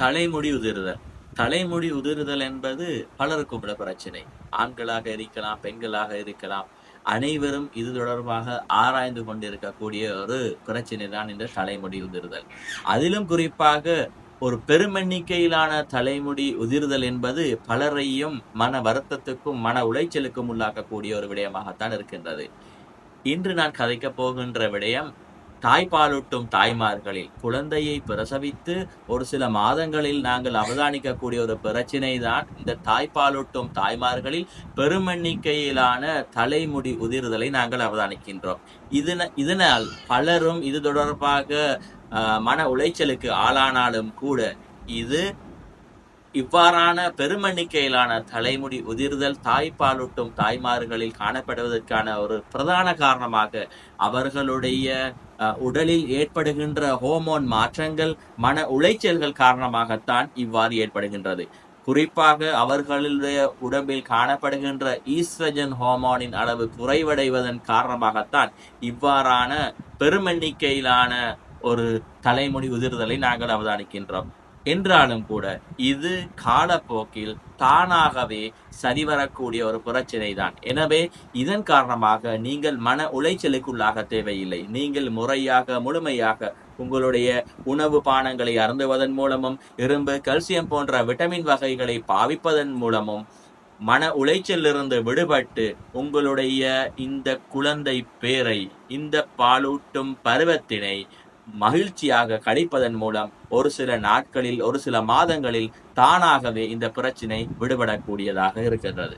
தலைமுடி உதிர்தல். தலைமுடி உதிர்தல் என்பது பலருக்கும் உள்ள பிரச்சனை. ஆண்களாக இருக்கலாம் பெண்களாக இருக்கலாம். அனைவரும் இது தொடர்பாக ஆராய்ந்து கொண்டிருக்கக்கூடிய ஒரு பிரச்சனை தான் இந்த தலைமுடி உதிர்தல். அதிலும் குறிப்பாக ஒரு பெருமெண்ணிக்கையிலான தலைமுடி உதிர்தல் என்பது பலரையும் மன வருத்தத்துக்கும் மன உளைச்சலுக்கும் உள்ளாக்கக்கூடிய ஒரு விடயமாகத்தான் இருக்கின்றது. இன்று நான் கதைக்கப் போகின்ற விடயம் தாய்ப்பாலூட்டும் தாய்மார்களில் குழந்தையை பிரசவித்து ஒரு சில மாதங்களில் நாங்கள் அவதானிக்கக்கூடிய ஒரு பிரச்சினை தான் இந்த தாய்ப்பாலூட்டும் தாய்மார்களில் பெருமெண்ணிக்கையிலான தலைமுடி உதிர்தலை நாங்கள் அவதானிக்கின்றோம். இதன இதனால் பலரும் இது தொடர்பாக மன உளைச்சலுக்கு ஆளானாலும் கூட இது இவ்வாறான பெருமெண்ணிக்கையிலான தலைமுடி உதிர்தல் தாய்ப்பாலூட்டும் தாய்மார்களில் காணப்படுவதற்கான ஒரு பிரதான காரணமாக அவர்களுடைய அஹ், உடலில் ஏற்படுகின்ற ஹோமோன் மாற்றங்கள் மன உளைச்சல்கள் காரணமாகத்தான் இவ்வாறு ஏற்படுகின்றது. குறிப்பாக அவர்களுடைய உடம்பில் காணப்படுகின்ற ஈஸ்ட்ரஜன் ஹோமோனின் அளவு குறைவடைவதன் காரணமாகத்தான் இவ்வாறான பெருமெண்ணிக்கையிலான ஒரு தலைமுடி உதிர்தலை நாங்கள் அவதானிக்கின்றோம். என்றாலும் கூட இது காலப்போக்கில் தானாகவே சரிவரக்கூடிய ஒரு பிரச்சனை தான் எனவே இதன் காரணமாக நீங்கள் மன உளைச்சலுக்குள்ளாக தேவையில்லை. நீங்கள் முறையாக முழுமையாக உங்களுடைய உணவு பானங்களை அருந்துவதன் மூலமும் இரும்பு கல்சியம் போன்ற விட்டமின் வகைகளை பாவிப்பதன் மூலமும் மன உளைச்சலிருந்து விடுபட்டு உங்களுடைய இந்த குழந்தை பேரை இந்த பாலூட்டும் பருவத்தினை மகிழ்ச்சியாக கழிப்பதன் மூலம் ஒரு சில நாட்களில் ஒரு சில மாதங்களில் தானாகவே இந்த பிரச்சினை விடுபடக்கூடியதாக இருக்கின்றது.